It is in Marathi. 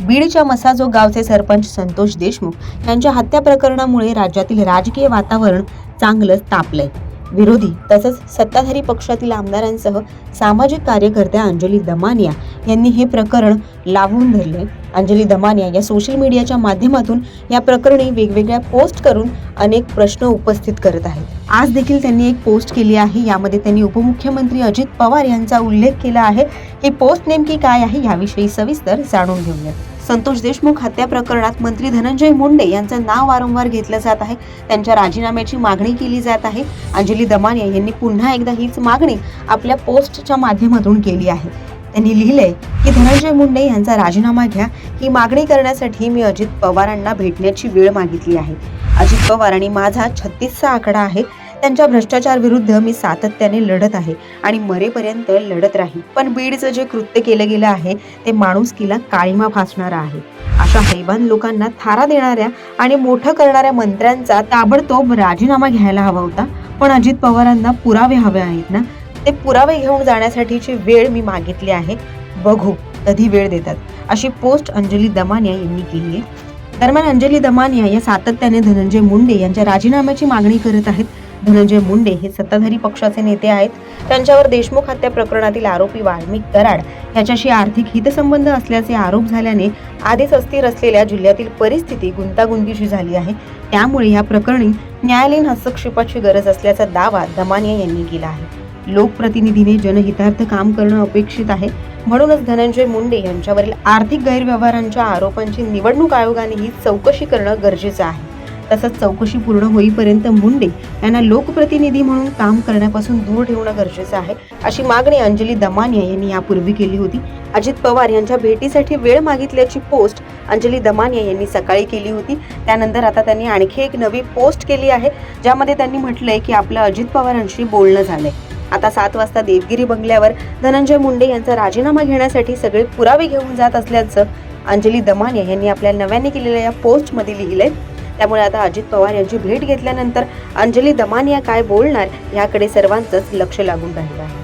बीडच्या मसाजो गावचे सरपंच संतोष देशमुख यांच्या हत्या प्रकरणामुळे राज्यातील राजकीय वातावरण चांगलंच तापलंय. विरोधी तसंच सत्ताधारी पक्षातील आमदारांसह सामाजिक कार्यकर्त्या अंजली दमानिया यांनी हे प्रकरण लावून धरले अंजली दमानिया या सोशल मीडियाच्या माध्यमातून या प्रकरणी वेगवेगळ्या पोस्ट करून अनेक प्रश्न उपस्थित करत आहेत. आज देखील त्यांनी एक पोस्ट केली आहे. यामध्ये त्यांनी उपमुख्यमंत्री अजित पवार यांचा उल्लेख केला आहे. ही पोस्ट नेमकी काय आहे याविषयी सविस्तर जाणून घेऊया. संतोष देशमुख हत्या प्रकरणात मंत्री धनंजय मुंडे यांचं नाव वारंवार घेतलं जात आहे. त्यांच्या राजीनाम्याची मागणी केली जात आहे. अंजली दमानिया यांनी पुन्हा एकदा हीच मागणी आपल्या पोस्टच्या माध्यमातून केली आहे. त्यांनी लिहिलंय की धनंजय मुंडे यांचा राजीनामा घ्या. ही मागणी करण्यासाठी मी अजित पवारांना भेटण्याची वेळ मागितली आहे. अजित पवार आणि माझा छत्तीसचा आकडा आहे. त्यांच्या भ्रष्टाचार विरुद्ध मी सातत्याने लढत आहे आणि मरेपर्यंत लढत राहील पण बीडचं जे कृत्य केलं गेलं आहे ते माणुसकीला काळीमा फासणार आहे. अशा हैवान लोकांना थारा देणाऱ्या आणि मोठं करणाऱ्या मंत्र्यांचा ताबडतोब राजीनामा घ्यायला हवा होता. पण अजित पवारांना पुरावे हवे आहेत ना? ते पुरावे घेऊन जाण्यासाठीची वेळ मी मागितली आहे. बघू कधी वेळ देतात. अशी पोस्ट अंजली दमानिया यांनी केली आहे. दरम्यान अंजली दमानिया या सातत्याने धनंजय मुंडे यांच्या राजीनाम्याची मागणी करत आहेत. धनंजय मुंडे हे सत्ताधारी पक्षाचे नेते आहेत. त्यांच्यावर देशमुख हत्या प्रकरणातील आरोपी वाल्मिक कराड याच्याशी आर्थिक हितसंबंध असल्याचे आरोप झाल्याने आधीच अस्थिर असलेल्या जिल्ह्यातील परिस्थिती गुंतागुंतीची झाली आहे. त्यामुळे या प्रकरणी न्यायालयीन हस्तक्षेपाची गरज असल्याचा दावा दमानिया यांनी केला आहे. लोकप्रतिनिधीने जनहितार्थ काम करणं अपेक्षित आहे. म्हणूनच धनंजय मुंडे यांच्यावरील आर्थिक गैरव्यवहारांच्या आरोपांची निवडणूक आयोगाने ही चौकशी करणं गरजेचं आहे. तसंच चौकशी पूर्ण होईपर्यंत मुंडे यांना लोकप्रतिनिधी म्हणून काम करण्यापासून दूर ठेवणं गरजेचं आहे अशी मागणी अंजली दमानिया यांनी यापूर्वी केली होती. अजित पवार यांच्या भेटीसाठी वेळ मागितल्याची पोस्ट अंजली दमानिया यांनी सकाळी केली होती. त्यानंतर आता त्यांनी आणखी एक नवी पोस्ट केली आहे ज्यामध्ये त्यांनी म्हटलंय की आपलं अजित पवारांशी बोलणं झालंय. आता सात वाजता देवगिरी बंगल्यावर धनंजय मुंडे यांचा राजीनामा घेण्यासाठी सगळे पुरावे घेऊन जात असल्याचं अंजली दमानिया यांनी आपल्या नव्याने केलेल्या या पोस्टमध्ये लिहिलंय. त्यामुळे आता अजित पवार यांची भेट घेतल्यानंतर अंजली दमानिया काय बोलणार याकडे सर्वांचंच लक्ष लागून राहिलं आहे.